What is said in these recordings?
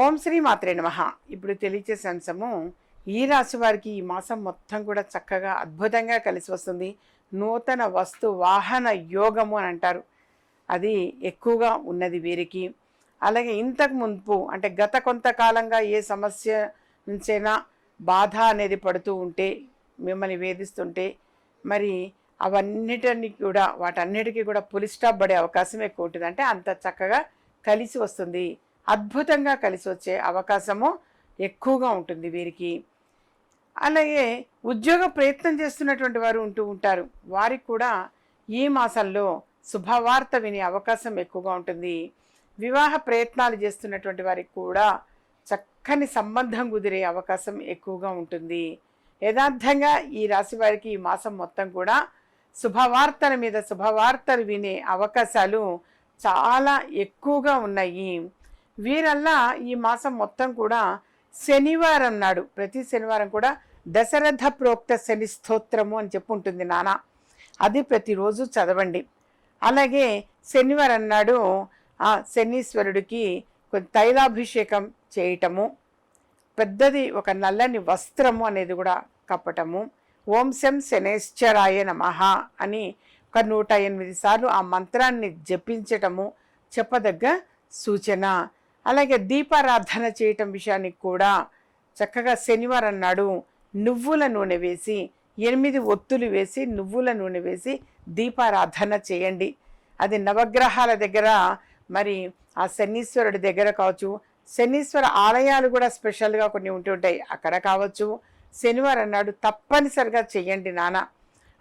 ఓం శ్రీ మాత్రే నమ. ఇప్పుడు తెలియచేసే అంశము ఈ రాశి వారికి ఈ మాసం మొత్తం కూడా చక్కగా అద్భుతంగా కలిసి వస్తుంది. నూతన వస్తు వాహన యోగము అని అంటారు. అది ఎక్కువగా ఉన్నది వీరికి. అలాగే ఇంతకు మునుపు అంటే గత కొంతకాలంగా ఏ సమస్య నుంచైనా బాధ అనేది పడుతూ ఉంటే మిమ్మల్ని వేధిస్తుంటే మరి అవన్నిటిని కూడా వాటన్నిటికీ కూడా పులి స్టాప్ పడే అవకాశం ఎక్కువ ఉంటుంది అంటే అంత చక్కగా కలిసి వస్తుంది. అద్భుతంగా కలిసి వచ్చే అవకాశము ఎక్కువగా ఉంటుంది వీరికి. అలాగే ఉద్యోగ ప్రయత్నం చేస్తున్నటువంటి వారు ఉంటూ ఉంటారు. వారికి కూడా ఈ మాసంలో శుభవార్త వినే అవకాశం ఎక్కువగా ఉంటుంది. వివాహ ప్రయత్నాలు చేస్తున్నటువంటి వారికి కూడా చక్కని సంబంధం కుదిరే అవకాశం ఎక్కువగా ఉంటుంది. యథార్థంగా ఈ రాశి వారికి ఈ మాసం మొత్తం కూడా శుభవార్తల మీద శుభవార్తలు వినే అవకాశాలు చాలా ఎక్కువగా ఉన్నాయి. వీరల్లా ఈ మాసం మొత్తం కూడా శనివారం నాడు ప్రతి శనివారం కూడా దశరథ ప్రోక్త శని స్తోత్రము అని చెప్పుంటుంది నాన్న అది ప్రతిరోజు చదవండి. అలాగే శనివారం నాడు ఆ శనీశ్వరుడికి కొంచెం తైలాభిషేకం చేయటము పెద్దది ఒక నల్లని వస్త్రము అనేది కూడా కప్పటము ఓం శం శనేశ్వరాయ నమః అని ఒక నూట ఎనిమిది సార్లు ఆ మంత్రాన్ని జపించటము చెప్పదగ్గ సూచన. అలాగే దీపారాధన చేయటం విషయానికి కూడా చక్కగా శనివారం నాడు నువ్వుల నూనె వేసి ఎనిమిది ఒత్తులు వేసి నువ్వుల నూనె వేసి దీపారాధన చేయండి. అది నవగ్రహాల దగ్గర మరి ఆ శనీశ్వరుడి దగ్గర కావచ్చు. శనీశ్వర ఆలయాలు కూడా స్పెషల్గా కొన్ని ఉంటుంటాయి అక్కడ కావచ్చు. శనివారం నాడు తప్పనిసరిగా చెయ్యండి నాన్న.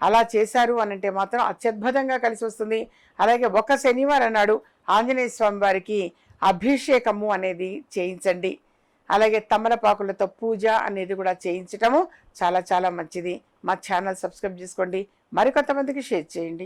అలా చేశారు అని అంటే మాత్రం అత్యద్భుతంగా కలిసి వస్తుంది. అలాగే ఒక శనివారం నాడు ఆంజనేయ స్వామి వారికి అభిషేకము అనేది చేయించండి. అలాగే తమలపాకులతో పూజ అనేది కూడా చేయించటము చాలా చాలా మంచిది. మా ఛానల్ సబ్స్క్రైబ్ చేసుకోండి. మరికొంతమందికి షేర్ చేయండి.